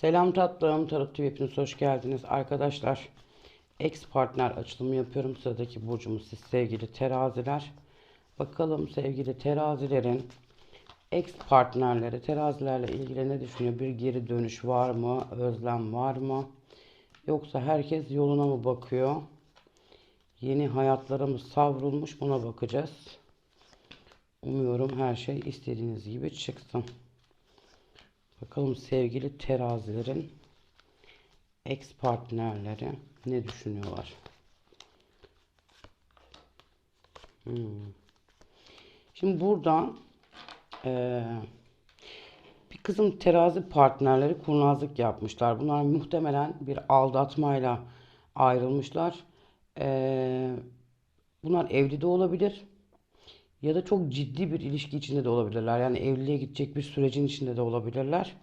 Selam tatlım, Tarot TV hepiniz hoş geldiniz. Arkadaşlar, ex partner açılımı yapıyorum. Sıradaki burcumuz siz sevgili teraziler. Bakalım sevgili terazilerin ex partnerleri terazilerle ilgili ne düşünüyor? Bir geri dönüş var mı? Özlem var mı? Yoksa herkes yoluna mı bakıyor? Yeni hayatlara mı savrulmuş? Buna bakacağız. Umuyorum her şey istediğiniz gibi çıksın. Bakalım sevgili terazilerin ex partnerleri ne düşünüyorlar? Hmm. Şimdi burada eee, bir kızım terazi partnerleri kurnazlık yapmışlar. Bunlar muhtemelen bir aldatmayla ayrılmışlar. Eee, bunlar evli de olabilir. Ya da çok ciddi bir ilişki içinde de olabilirler. Yani evliliğe gidecek bir sürecin içinde de olabilirler.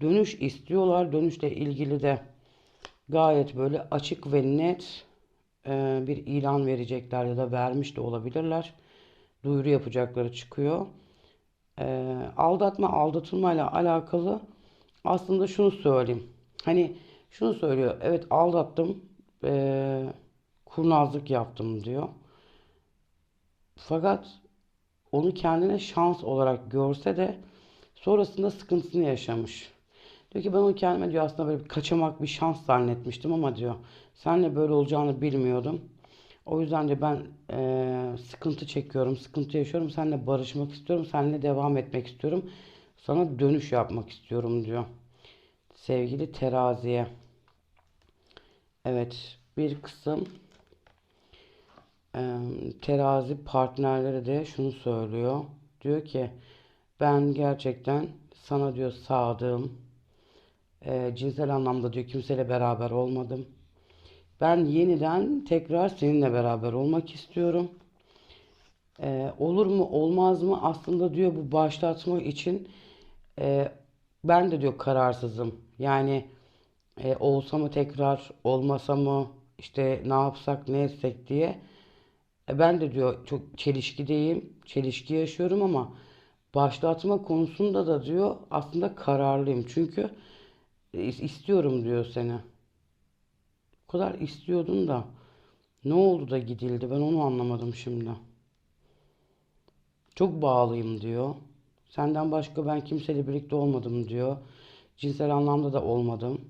Dönüş istiyorlar. Dönüşle ilgili de gayet böyle açık ve net e, bir ilan verecekler ya da vermiş de olabilirler. Duyuru yapacakları çıkıyor. E, aldatma, aldatılmayla alakalı aslında şunu söyleyeyim. Hani şunu söylüyor. Evet aldattım. e, kurnazlık yaptım diyor. Fakat onu kendine şans olarak görse de sonrasında sıkıntısını yaşamış. Diyor ki ben onu kendime diyor aslında böyle bir kaçamak bir şans zannetmiştim ama diyor senle böyle olacağını bilmiyordum. O yüzden de ben eee, sıkıntı çekiyorum, sıkıntı yaşıyorum. Seninle barışmak istiyorum, seninle devam etmek istiyorum. Sana dönüş yapmak istiyorum diyor. Sevgili teraziye. Evet, bir kısım terazi partnerleri de şunu söylüyor. Diyor ki ben gerçekten sana diyor sadığım. Eee, cinsel anlamda diyor kimseyle beraber olmadım. Ben yeniden tekrar seninle beraber olmak istiyorum. Eee, olur mu olmaz mı aslında diyor bu başlatma için eee, ben de diyor kararsızım. Yani e, olsa mı tekrar olmasa mı işte ne yapsak ne etsek diye. E ben de diyor çok çelişkideyim. Çelişki yaşıyorum ama başlatma konusunda da diyor aslında kararlıyım. Çünkü e, istiyorum diyor seni. O kadar istiyordun da ne oldu da gidildi ben onu anlamadım şimdi. Çok bağlıyım diyor. Senden başka ben kimseyle birlikte olmadım diyor. Cinsel anlamda da olmadım.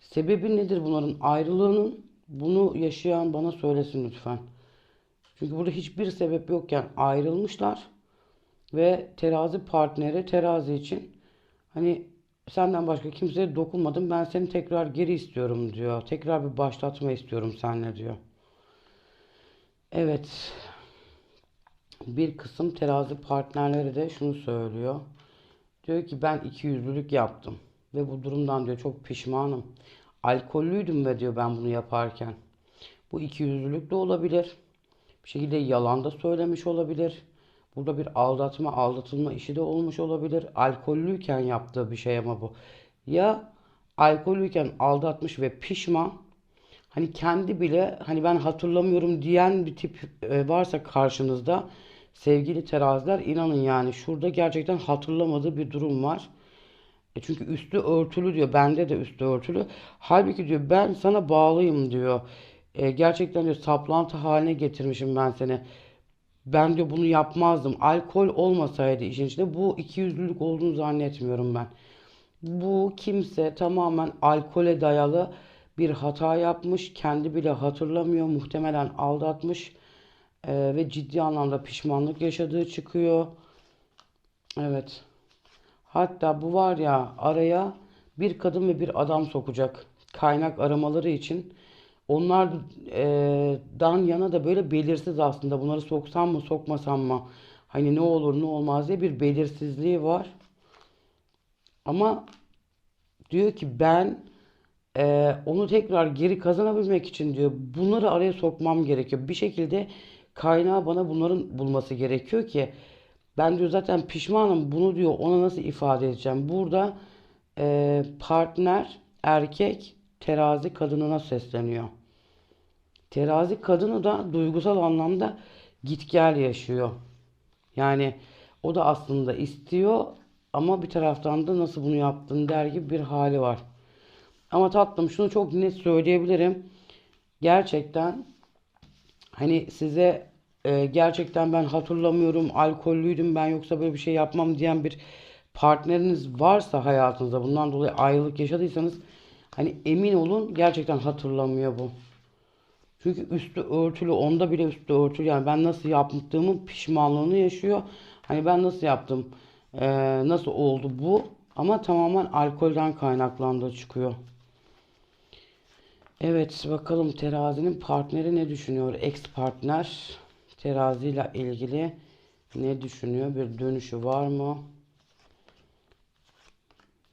Sebebi nedir bunların ayrılığının? Bunu yaşayan bana söylesin lütfen. Çünkü burada hiçbir sebep yokken ayrılmışlar ve terazi partneri terazi için hani senden başka kimseye dokunmadım ben seni tekrar geri istiyorum diyor. Tekrar bir başlatma istiyorum seninle diyor. Evet bir kısım terazi partnerleri de şunu söylüyor. Diyor ki ben ikiyüzlülük yaptım ve bu durumdan diyor çok pişmanım. Alkollüydüm ve diyor ben bunu yaparken. Bu ikiyüzlülük de olabilir. Bir şekilde yalan da söylemiş olabilir. Burada bir aldatma, aldatılma işi de olmuş olabilir. Alkollüyken yaptığı bir şey ama bu. Ya alkollüyken aldatmış ve pişman. Hani kendi bile hani ben hatırlamıyorum diyen bir tip e, varsa karşınızda sevgili teraziler inanın yani şurada gerçekten hatırlamadığı bir durum var. E çünkü üstü örtülü diyor. Bende de üstü örtülü. Halbuki diyor ben sana bağlıyım diyor. E, gerçekten diyor saplantı haline getirmişim ben seni. Ben diyor bunu yapmazdım. Alkol olmasaydı işin içinde bu ikiyüzlülük olduğunu zannetmiyorum ben. Bu kimse tamamen alkole dayalı bir hata yapmış. Kendi bile hatırlamıyor. Muhtemelen aldatmış. E, ve ciddi anlamda pişmanlık yaşadığı çıkıyor. Evet. Hatta bu var ya araya bir kadın ve bir adam sokacak. Kaynak aramaları için. Onlardan yana da böyle belirsiz aslında. Bunları soksam mı sokmasam mı? Hani ne olur ne olmaz diye bir belirsizliği var. Ama diyor ki ben e, onu tekrar geri kazanabilmek için diyor bunları araya sokmam gerekiyor. Bir şekilde kaynağı bana bunların bulması gerekiyor ki ben diyor zaten pişmanım bunu diyor ona nasıl ifade edeceğim. Burada e, partner erkek terazi kadınına sesleniyor. Terazi kadını da duygusal anlamda git gel yaşıyor. Yani o da aslında istiyor ama bir taraftan da nasıl bunu yaptın der gibi bir hali var. Ama tatlım şunu çok net söyleyebilirim. Gerçekten hani size e, gerçekten ben hatırlamıyorum alkollüydüm ben yoksa böyle bir şey yapmam diyen bir partneriniz varsa hayatınızda bundan dolayı ayrılık yaşadıysanız hani emin olun gerçekten hatırlamıyor bu. Çünkü üstü örtülü, onda bile üstü örtülü. Yani ben nasıl yaptığımın pişmanlığını yaşıyor. Hani ben nasıl yaptım, eee, nasıl oldu bu? Ama tamamen alkolden kaynaklandığı çıkıyor. Evet, bakalım terazinin partneri ne düşünüyor? Ex partner teraziyle ilgili ne düşünüyor? Bir dönüşü var mı?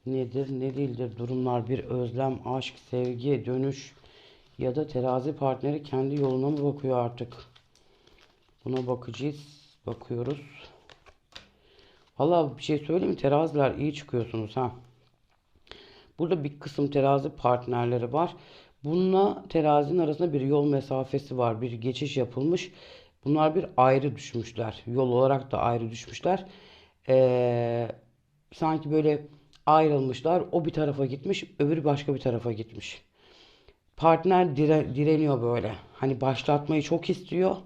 Nedir, ne değildir? Durumlar bir özlem, aşk, sevgi, dönüş ya da terazi partneri kendi yoluna mı bakıyor artık? Buna bakacağız. Bakıyoruz. Valla bir şey söyleyeyim mi? Teraziler iyi çıkıyorsunuz ha. Burada bir kısım terazi partnerleri var. Bununla terazinin arasında bir yol mesafesi var. Bir geçiş yapılmış. Bunlar bir ayrı düşmüşler. Yol olarak da ayrı düşmüşler. Ee, sanki böyle ayrılmışlar. O bir tarafa gitmiş, öbürü başka bir tarafa gitmiş. Partner dire- direniyor böyle. Hani başlatmayı çok istiyor.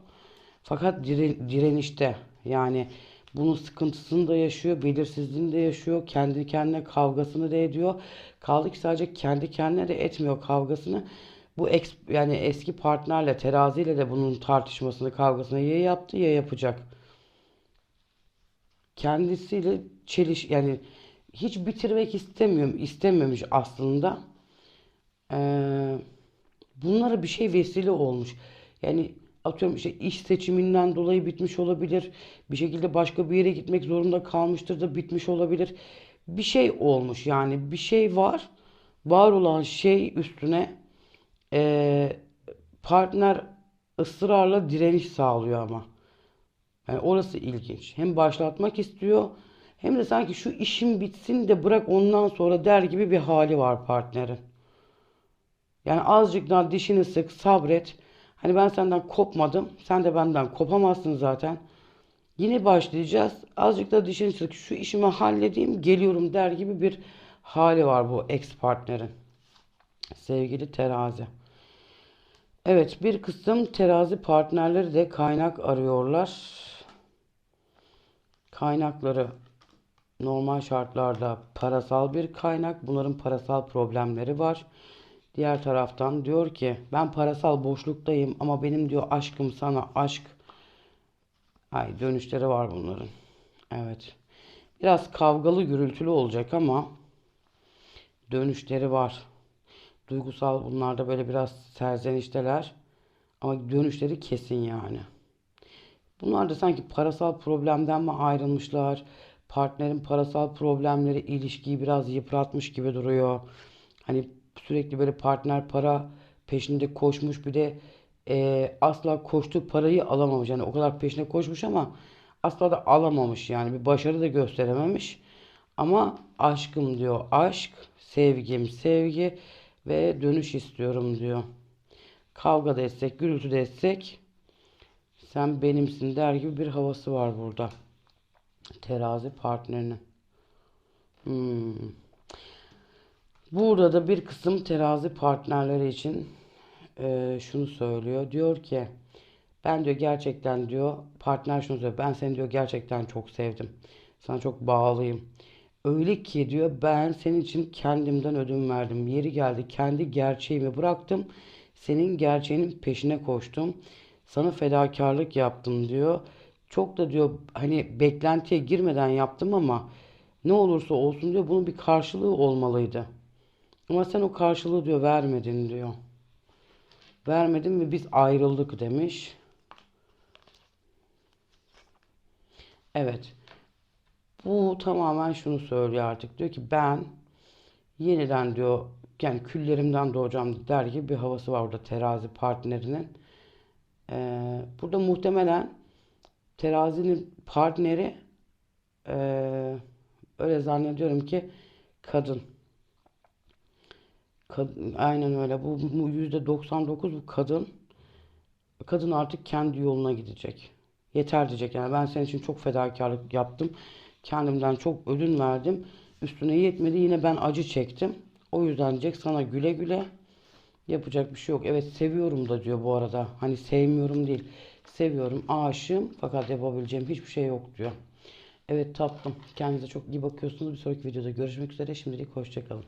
Fakat dire- direnişte. Yani bunun sıkıntısını da yaşıyor, belirsizliğini de yaşıyor, kendi kendine kavgasını da ediyor. Kaldı ki sadece kendi kendine de etmiyor kavgasını. Bu ex, yani eski partnerle, teraziyle de bunun tartışmasını, kavgasını ya yaptı ya yapacak. Kendisiyle çeliş yani hiç bitirmek istemiyorum, istememiş aslında. Ee, bunlara bir şey vesile olmuş. Yani atıyorum işte iş seçiminden dolayı bitmiş olabilir. Bir şekilde başka bir yere gitmek zorunda kalmıştır da bitmiş olabilir. Bir şey olmuş yani bir şey var. Var olan şey üstüne eee, partner ısrarla direniş sağlıyor ama. Yani orası ilginç. Hem başlatmak istiyor hem de sanki şu işim bitsin de bırak ondan sonra der gibi bir hali var partnerin. Yani azıcık daha dişini sık, sabret. Hani ben senden kopmadım. Sen de benden kopamazsın zaten. Yine başlayacağız. Azıcık da dişini sık. Şu işimi halledeyim, geliyorum der gibi bir hali var bu ex partnerin. Sevgili terazi. Evet, bir kısım terazi partnerleri de kaynak arıyorlar. Kaynakları normal şartlarda parasal bir kaynak. Bunların parasal problemleri var. Diğer taraftan diyor ki ben parasal boşluktayım ama benim diyor aşkım sana aşk. Ay dönüşleri var bunların. Evet. Biraz kavgalı gürültülü olacak ama dönüşleri var. Duygusal bunlarda böyle biraz serzenişteler. Ama dönüşleri kesin yani. Bunlar da sanki parasal problemden mi ayrılmışlar? Partnerin parasal problemleri ilişkiyi biraz yıpratmış gibi duruyor. Hani sürekli böyle partner para peşinde koşmuş bir de e, asla koştuğu parayı alamamış. Yani o kadar peşine koşmuş ama asla da alamamış yani bir başarı da gösterememiş. Ama aşkım diyor aşk, sevgim sevgi ve dönüş istiyorum diyor. Kavga da gürültü de sen benimsin der gibi bir havası var burada. Terazi partnerinin. Hmm. Burada da bir kısım terazi partnerleri için e, şunu söylüyor. Diyor ki ben diyor gerçekten diyor partner şunu söylüyor. Ben seni diyor gerçekten çok sevdim. Sana çok bağlıyım. Öyle ki diyor ben senin için kendimden ödün verdim. Yeri geldi kendi gerçeğimi bıraktım. Senin gerçeğinin peşine koştum. Sana fedakarlık yaptım diyor. Çok da diyor hani beklentiye girmeden yaptım ama ne olursa olsun diyor bunun bir karşılığı olmalıydı. Ama sen o karşılığı diyor vermedin diyor. Vermedin ve biz ayrıldık demiş. Evet. Bu tamamen şunu söylüyor artık. Diyor ki ben yeniden diyor yani küllerimden doğacağım der gibi bir havası var burada terazi partnerinin. Ee, burada muhtemelen terazinin partneri ee, öyle zannediyorum ki kadın. Kad- aynen öyle. Bu, bu %99 bu kadın. Kadın artık kendi yoluna gidecek. Yeter diyecek yani ben senin için çok fedakarlık yaptım. Kendimden çok ödün verdim. Üstüne yetmedi yine ben acı çektim. O yüzden Jack sana güle güle. Yapacak bir şey yok. Evet seviyorum da diyor bu arada. Hani sevmiyorum değil. Seviyorum, aşığım fakat yapabileceğim hiçbir şey yok diyor. Evet tatlım. Kendinize çok iyi bakıyorsunuz. Bir sonraki videoda görüşmek üzere. Şimdilik hoşçakalın.